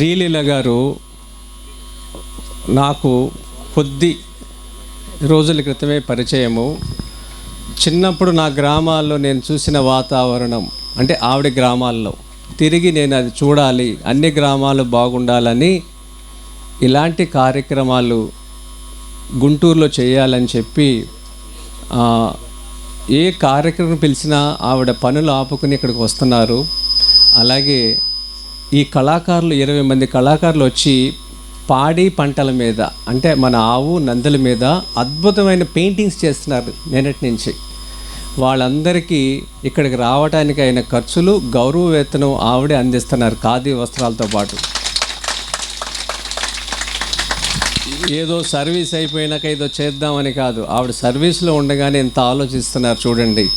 శ్రీలీల గారు నాకు కొద్ది రోజుల క్రితమే పరిచయము. చిన్నప్పుడు నా గ్రామాల్లో నేను చూసిన వాతావరణం అంటే ఆవిడ గ్రామాల్లో తిరిగి నేను అది చూడాలి అన్ని గ్రామాలు బాగుండాలని ఇలాంటి కార్యక్రమాలు గుంటూరులో చేయాలని చెప్పి ఏ కార్యక్రమం పిలిచినా ఆవిడ పనులు ఆపుకుని ఇక్కడికి వస్తున్నారు. అలాగే ఈ కళాకారులు ఇరవై మంది కళాకారులు వచ్చి పాడి పంటల మీద అంటే మన ఆవు నందుల మీద అద్భుతమైన పెయింటింగ్స్ చేస్తున్నారు నిన్నటి నుంచి. వాళ్ళందరికీ ఇక్కడికి రావడానికి అయిన ఖర్చులు గౌరవ వేతనం ఆవిడే అందిస్తున్నారు ఖాదీ వస్త్రాలతో పాటు. ఏదో సర్వీస్ అయిపోయినాక ఏదో చేద్దామని కాదు ఆవిడ సర్వీస్లో ఉండగానే ఎంత ఆలోచిస్తున్నారు చూడండి.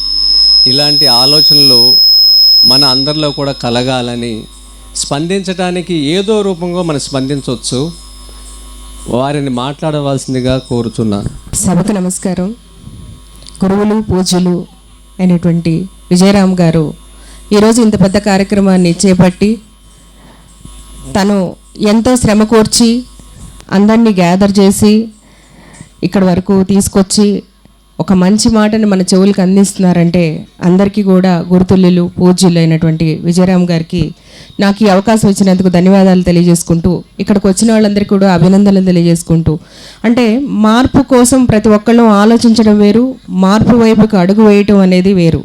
ఇలాంటి ఆలోచనలు మన అందరిలో కూడా కలగాలని స్పందించడానికి ఏదో రూపంగా మనం స్పందించవచ్చు. వారిని మాట్లాడవలసిందిగా కోరుతున్నాను సభకు నమస్కారం. గురువులు పూజలు అయినటువంటి విజయరామ్ గారు ఈరోజు ఇంత పెద్ద కార్యక్రమాన్ని చేపట్టి తను ఎంతో శ్రమ కోర్చి అందరినీ గ్యాదర్ చేసి ఇక్కడ వరకు తీసుకొచ్చి ఒక మంచి మాటని మన చెవులకు అందిస్తున్నారంటే అందరికీ కూడా గుర్తుల్లులు పూజ్యులు అయినటువంటి విజయరామ్ గారికి నాకు ఈ అవకాశం ఇచ్చినందుకు ధన్యవాదాలు తెలియజేసుకుంటూ ఇక్కడికి వచ్చిన వాళ్ళందరికీ కూడా అభినందనలు తెలియజేసుకుంటూ. అంటే మార్పు కోసం ప్రతి ఒక్కళ్ళు ఆలోచించడం వేరు మార్పు వైపుకు అడుగు వేయటం అనేది వేరు.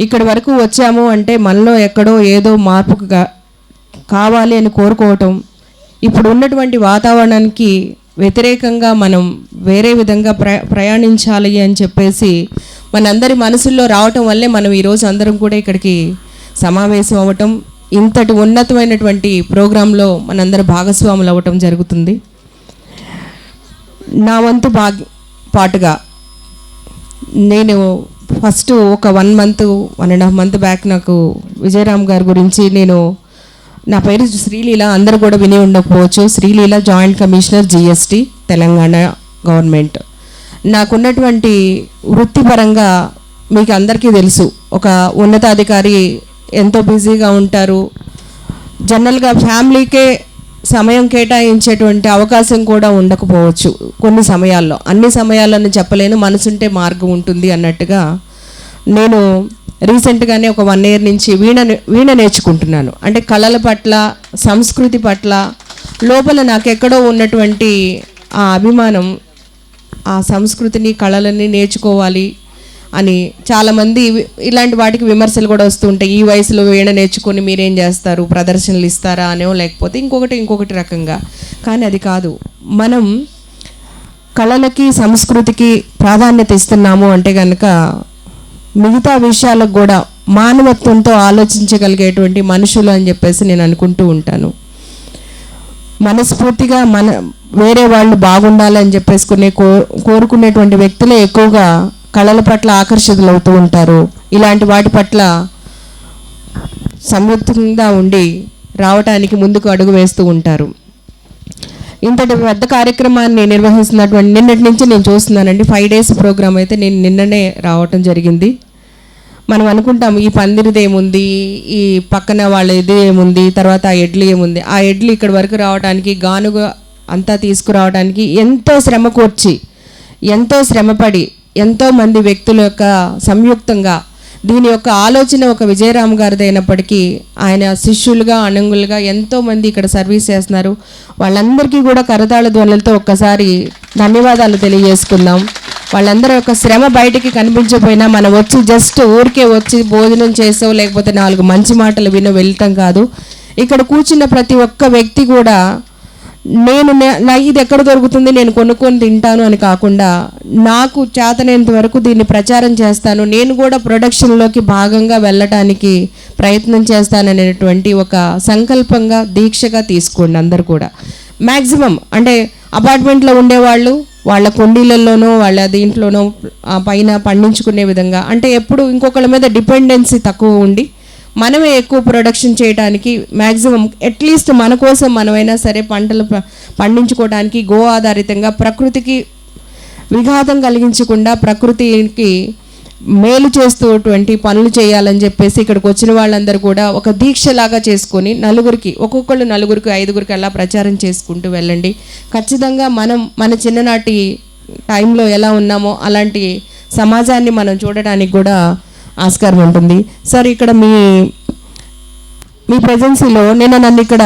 ఇక్కడి వరకు వచ్చాము అంటే మనలో ఎక్కడో ఏదో మార్పుకు కావాలి అని కోరుకోవటం ఇప్పుడు ఉన్నటువంటి వాతావరణానికి వ్యతిరేకంగా మనం వేరే విధంగా ప్ర ప్రయాణించాలి అని చెప్పేసి మనందరి మనసుల్లో రావటం వల్లే మనం ఈరోజు అందరం కూడా ఇక్కడికి సమావేశం అవ్వటం ఇంతటి ఉన్నతమైనటువంటి ప్రోగ్రాంలో మనందరం భాగస్వాములు అవ్వటం జరుగుతుంది. నా వంతు భాగ్య పాటుగా నేను ఫస్ట్ ఒక one month one and half month back నాకు విజయరామ్ గారి గురించి నేను నా పేరు శ్రీలీల. అందరూ కూడా విని ఉండకపోవచ్చు. Sreeleela joint commissioner GST Telangana government. నాకున్నటువంటి వృత్తిపరంగా మీకు అందరికీ తెలుసు. ఒక ఉన్నతాధికారి ఎంతో బిజీగా ఉంటారు. జనరల్గా ఫ్యామిలీకే సమయం కేటాయించేటువంటి అవకాశం కూడా ఉండకపోవచ్చు కొన్ని సమయాల్లో. అన్ని సమయాలను చెప్పలేను. మనసుంటే మార్గం ఉంటుంది అన్నట్టుగా నేను రీసెంట్గానే ఒక వన్ ఇయర్ నుంచి వీణ వీణ నేర్చుకుంటున్నాను. అంటే కళల పట్ల సంస్కృతి పట్ల లోపల నాకెక్కడో ఉన్నటువంటి ఆ అభిమానం ఆ సంస్కృతిని కళలని నేర్చుకోవాలి అని చాలామంది ఇలాంటి వాటికి విమర్శలు కూడా వస్తుంటాయి ఈ వయసులో వీణ నేర్చుకొని మీరేం చేస్తారు? ప్రదర్శనలు ఇస్తారా అనో లేకపోతే ఇంకొకటి ఇంకొకటి రకంగా. కానీ అది కాదు. మనం కళలకి సంస్కృతికి ప్రాధాన్యత ఇస్తున్నాము అంటే కనుక మిగతా విషయాలకు కూడా మానవత్వంతో ఆలోచించగలిగేటువంటి మనుషులు అని చెప్పేసి నేను అనుకుంటూ ఉంటాను. మనస్ఫూర్తిగా మన వేరే వాళ్ళు బాగుండాలని చెప్పేసుకునే కో కోరుకునేటువంటి వ్యక్తులే ఎక్కువగా కళల పట్ల ఆకర్షితులు అవుతూ ఉంటారు. ఇలాంటి వాటి పట్ల సంయుక్తంగా ఉండి రావటానికి ముందుకు అడుగు వేస్తూ ఉంటారు. ఇంతటి పెద్ద కార్యక్రమాన్ని నిర్వహిస్తున్నటువంటి నిన్నటి నుంచి నేను చూస్తున్నానండి. ఫైవ్ డేస్ ప్రోగ్రామ్ అయితే నేను నిన్ననే రావటం జరిగింది. మనం అనుకుంటాం ఈ పందిరిది ఏముంది ఈ పక్కన వాళ్ళ ఇది ఏముంది తర్వాత ఆ ఎడ్లు ఏముంది. ఆ ఎడ్లు ఇక్కడ వరకు రావడానికి గానుగ అంతా తీసుకురావడానికి ఎంతో శ్రమ కూర్చి ఎంతో శ్రమపడి ఎంతోమంది వ్యక్తుల యొక్క సంయుక్తంగా దీని యొక్క ఆలోచన ఒక విజయరామ్ గారిది అయినప్పటికీ ఆయన శిష్యులుగా అణంగులుగా ఎంతోమంది ఇక్కడ సర్వీస్ చేస్తున్నారు. వాళ్ళందరికీ కూడా కరతాళ ధ్వనులతో ఒక్కసారి ధన్యవాదాలు తెలియజేసుకుందాం. వాళ్ళందరి యొక్క శ్రమ బయటికి కనిపించకపోయినా మనం వచ్చి జస్ట్ ఊరికే వచ్చి భోజనం చేసావు లేకపోతే నాలుగు మంచి మాటలు వినో వెళ్ళటం కాదు. ఇక్కడ కూర్చున్న ప్రతి ఒక్క వ్యక్తి కూడా నేను నా ఇది ఎక్కడ దొరుకుతుంది? నేను కొనుక్కొని తింటాను అని కాకుండా నాకు చేతనేంత వరకు దీన్ని ప్రచారం చేస్తాను. నేను కూడా ప్రొడక్షన్లోకి భాగంగా వెళ్ళటానికి ప్రయత్నం చేస్తాననేటువంటి ఒక సంకల్పంగా దీక్షగా తీసుకోండి అందరు కూడా. మ్యాక్సిమం అంటే అపార్ట్మెంట్లో ఉండేవాళ్ళు వాళ్ళ కుండీలలోనో వాళ్ళ దీంట్లోనో పైన పండించుకునే విధంగా. అంటే ఎప్పుడు ఇంకొకళ్ళ మీద డిపెండెన్సీ తక్కువ ఉండి మనమే ఎక్కువ ప్రొడక్షన్ చేయడానికి మ్యాక్సిమం అట్లీస్ట్ మన కోసం మనమైనా సరే పంటలు ప- పండించుకోవడానికి గో ఆధారితంగా ప్రకృతికి విఘాతం కలిగించకుండా ప్రకృతికి మేలు చేస్తూటువంటి పనులు చేయాలని చెప్పేసి ఇక్కడికి వచ్చిన వాళ్ళందరూ కూడా ఒక దీక్షలాగా చేసుకొని నలుగురికి ఒక్కొక్కళ్ళు నలుగురికి ఐదుగురికి అలా ప్రచారం చేసుకుంటూ వెళ్ళండి. ఖచ్చితంగా మనం మన చిన్ననాటి టైంలో ఎలా ఉన్నామో అలాంటి సమాజాన్ని మనం చూడడానికి కూడా ఆస్కారం ఉంటుంది. సార్ ఇక్కడ మీ మీ ప్రజెన్సీలో నేను నన్ను ఇక్కడ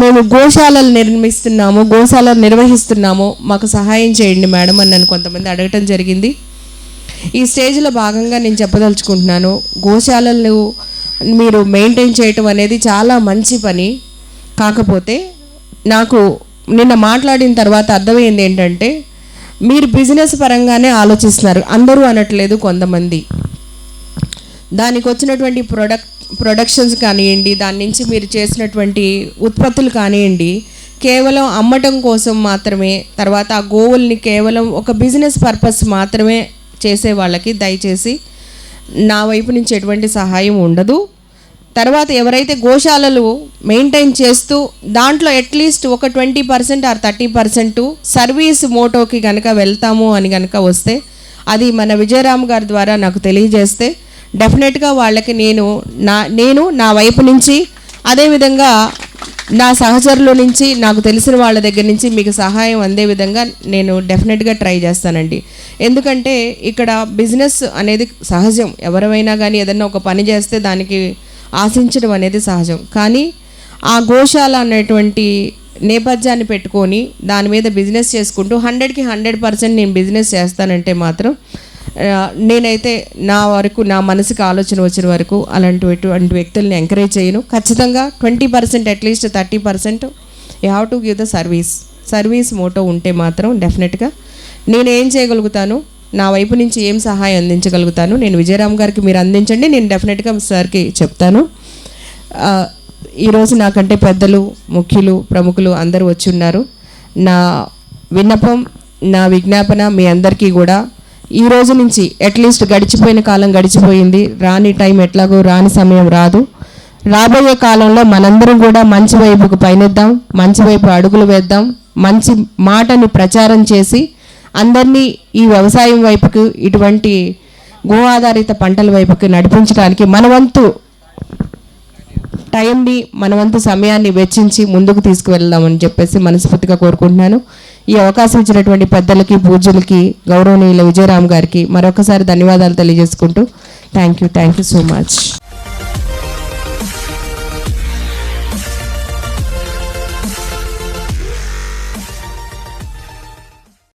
మేము గోశాలలు నిర్మిస్తున్నాము గోశాలలు నిర్వహిస్తున్నాము మాకు సహాయం చేయండి మేడం అని నన్ను కొంతమంది అడగటం జరిగింది. ఈ స్టేజ్లో భాగంగా నేను చెప్పదలుచుకుంటున్నాను గోశాలలు మీరు మెయింటైన్ చేయటం అనేది చాలా మంచి పని. కాకపోతే నాకు నిన్న మాట్లాడిన తర్వాత అర్థమైంది ఏంటంటే మీరు బిజినెస్ పరంగానే ఆలోచిస్తున్నారు అందరూ అనట్లేదు కొంతమంది. దానికి వచ్చినటువంటి ప్రొడక్ట్ ప్రొడక్షన్స్ కానివ్వండి దాని నుంచి మీరు చేసినటువంటి ఉత్పత్తులు కానివ్వండి కేవలం అమ్మటం కోసం మాత్రమే తర్వాత ఆ గోవుల్ని కేవలం ఒక బిజినెస్ పర్పస్ మాత్రమే చేసే వాళ్ళకి దయచేసి నా వైపు నుంచి ఎటువంటి సహాయం ఉండదు. తర్వాత ఎవరైతే గోశాలలు మెయింటైన్ చేస్తూ దాంట్లో అట్లీస్ట్ ఒక twenty percent or thirty percent service మోటోకి కనుక వెళ్తాము అని కనుక వస్తే అది మన విజయరామ్ గారి ద్వారా నాకు తెలియజేస్తే డెఫినెట్గా వాళ్ళకి నేను నా నేను నా వైపు నుంచి అదేవిధంగా నా సహచరుల నుంచి నాకు తెలిసిన వాళ్ళ దగ్గర నుంచి మీకు సహాయం అందే విధంగా నేను డెఫినెట్గా ట్రై చేస్తానండి. ఎందుకంటే ఇక్కడ బిజినెస్ అనేది సహజం. ఎవరైనా కానీ ఏదైనా ఒక పని చేస్తే దానికి ఆశించడం అనేది సహజం. కానీ ఆ గోశాల అనేటువంటి నేపథ్యాన్ని పెట్టుకొని దాని మీద బిజినెస్ చేసుకుంటూ హండ్రెడ్కి హండ్రెడ్ పర్సెంట్ నేను బిజినెస్ చేస్తానంటే మాత్రం నేనైతే నా వరకు నా మనసుకి ఆలోచన వచ్చిన వరకు అలాంటి అటువంటి వ్యక్తుల్ని ఎంకరేజ్ చేయను. ఖచ్చితంగా twenty percent at least thirty percent you have to give the service service motto ఉంటే మాత్రం డెఫినెట్గా నేను ఏం చేయగలుగుతాను? నా వైపు నుంచి ఏం సహాయం అందించగలుగుతాను? నేను విజయరామ్ గారికి మీరు అందించండి నేను డెఫినెట్గా సార్కి చెప్తాను. ఈరోజు నాకంటే పెద్దలు ముఖ్యులు ప్రముఖులు అందరూ వచ్చి ఉన్నారు. నా విన్నపం నా విజ్ఞాపన మీ అందరికీ కూడా ఈ రోజు నుంచి అట్లీస్ట్ గడిచిపోయిన కాలం గడిచిపోయింది. రాని టైం ఎట్లాగో రాని సమయం రాదు. రాబోయే కాలంలో మనందరం కూడా మంచి వైపుకు పయనిద్దాం మంచి వైపు అడుగులు వేద్దాం మంచి మాటని ప్రచారం చేసి అందరినీ ఈ వ్యవసాయం వైపుకు ఇటువంటి గో ఆధారిత పంటల వైపుకి నడిపించడానికి మన వంతు టైంని మన వంతు సమయాన్ని వెచ్చించి ముందుకు తీసుకువెళ్దామని చెప్పేసి మనస్ఫూర్తిగా కోరుకుంటున్నాను. ఈ అవకాశం ఇచ్చినటువంటి పెద్దలకి పూజలకి గౌరవనీయుల విజయరామ్ గారికి మరొకసారి ధన్యవాదాలు తెలియజేసుకుంటూ thank you thank you so much.